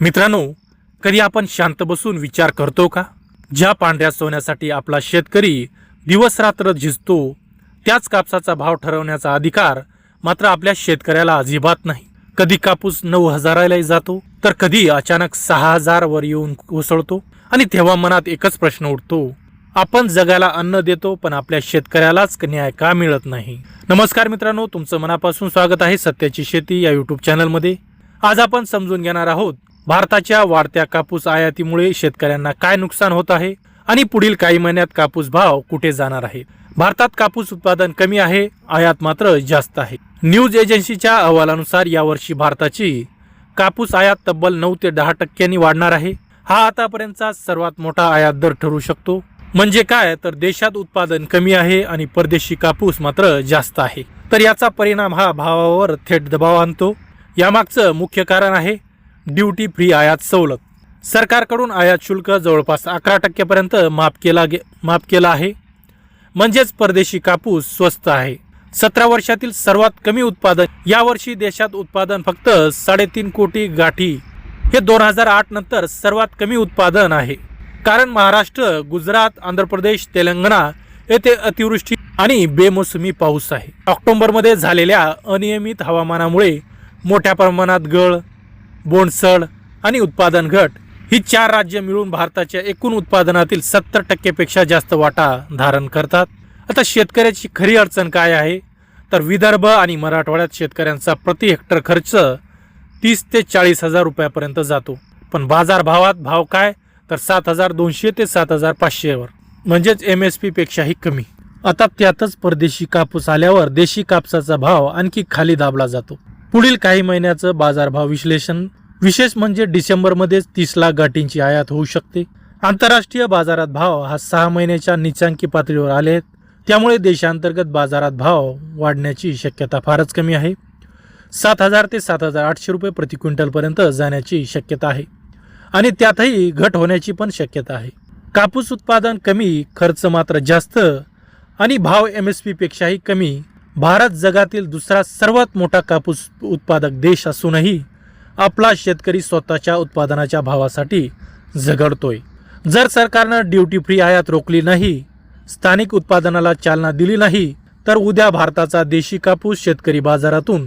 मित्रांनो कधी आपण शांत बसून विचार करतो का? ज्या पांढऱ्या सोन्यासाठी आपला शेतकरी दिवस रात्र झिजतो त्याच कापसाचा भाव ठरवण्याचा अधिकार मात्र आपल्या शेतकऱ्याला अजिबात नाही. कधी कापूस नऊ हजारालाही जातो तर कधी अचानक सहा हजार वर येऊन कोसळतो आणि तेव्हा मनात एकच प्रश्न उठतो आपण जगाला अन्न देतो पण आपल्या शेतकऱ्यालाच न्याय का मिळत नाही? नमस्कार मित्रांनो तुमचं मनापासून स्वागत आहे सत्याची शेती या युट्यूब चॅनलमध्ये आज आपण समजून घेणार आहोत भारताच्या वाढत्या कापूस आयातीमुळे शेतकऱ्यांना काय नुकसान होत आहे आणि पुढील काही महिन्यात कापूस भाव कुठे जाणार आहे? भारतात कापूस उत्पादन कमी आहे आयात मात्र जास्त आहे. न्यूज एजन्सीच्या अहवालानुसार यावर्षी भारताची कापूस आयात तब्बल नऊ ते दहा टक्क्यांनी वाढणार आहे. हा आतापर्यंतचा सर्वात मोठा आयात दर ठरू शकतो. म्हणजे काय? तर देशात उत्पादन कमी आहे आणि परदेशी कापूस मात्र जास्त आहे. तर याचा परिणाम हा भावावर थेट दबाव आणतो. यामागचं मुख्य कारण आहे ड्युटी फ्री आयात सवलत. सरकारकडून आयात शुल्क जवळपास अकरा टक्क्यापर्यंत माफ केला गे माफ केला आहे. म्हणजेच परदेशी कापूस स्वस्त आहे. सतरा वर्षातील सर्वात कमी उत्पादन यावर्षी देशात उत्पादन फक्त साडेतीन कोटी गाठी. हे दोन हजार आठ नंतर सर्वात कमी उत्पादन आहे. कारण महाराष्ट्र गुजरात आंध्र प्रदेश तेलंगणा येथे अतिवृष्टी आणि बेमोसमी पाऊस आहे. ऑक्टोबरमध्ये झालेल्या अनियमित हवामानामुळे मोठ्या प्रमाणात गळ बोंडसड आणि उत्पादन घट ही चार राज्य मिळून भारताच्या एकूण उत्पादनातील सत्तर टक्केपेक्षा जास्त वाटा धारण करतात. आता शेतकऱ्याची खरी अडचण काय आहे? तर विदर्भ आणि मराठवाड्यात शेतकऱ्यांचा प्रति हेक्टर खर्च तीस ते चाळीस हजार रुपयापर्यंत जातो. पण बाजारभावात भाव काय? तर सात हजार दोनशे ते सात हजार पाचशेवर. म्हणजेच एम एस पी पेक्षाही कमी. आता त्यातच परदेशी कापूस आल्यावर देशी कापसाचा भाव आणखी खाली दाबला जातो. पुढील काही महिन्याचं बाजारभाव विश्लेषण विशेष म्हणजे डिसेंबरमध्येच तीस लाख गाठींची आयात होऊ शकते. आंतरराष्ट्रीय बाजारात भाव हा सहा महिन्याच्या निचांकी पातळीवर आले आहेत त्यामुळे देशांतर्गत बाजारात भाव वाढण्याची शक्यता फारच कमी आहे. सात हजार ते सात हजार आठशे रुपये प्रति क्विंटलपर्यंत जाण्याची शक्यता आहे. आणि त्यातही घट होण्याची पण शक्यता आहे. कापूस उत्पादन कमी खर्च मात्र जास्त आणि भाव एम एस पेक्षाही कमी. भारत जगातील दुसरा सर्वात मोठा कापूस उत्पादक देश असूनही आपला शेतकरी स्वतःच्या उत्पादनाच्या भावासाठी झगडतोय. जर सरकारनं ड्युटी फ्री आयात रोखली नाही स्थानिक उत्पादनाला चालना दिली नाही तर उद्या भारताचा देशी कापूस शेतकरी बाजारातून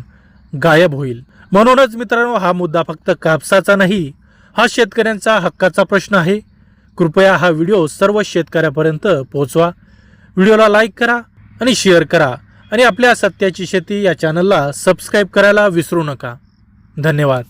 गायब होईल. म्हणूनच मित्रांनो हा मुद्दा फक्त कापसाचा नाही हा शेतकऱ्यांचा हक्काचा प्रश्न आहे. कृपया हा व्हिडिओ सर्व शेतकऱ्यापर्यंत पोहोचवा. व्हिडिओला लाईक करा आणि शेअर करा आणि आपल्या सत्याची शेती या चॅनलला सबस्क्राईब करायला विसरू नका. धन्यवाद.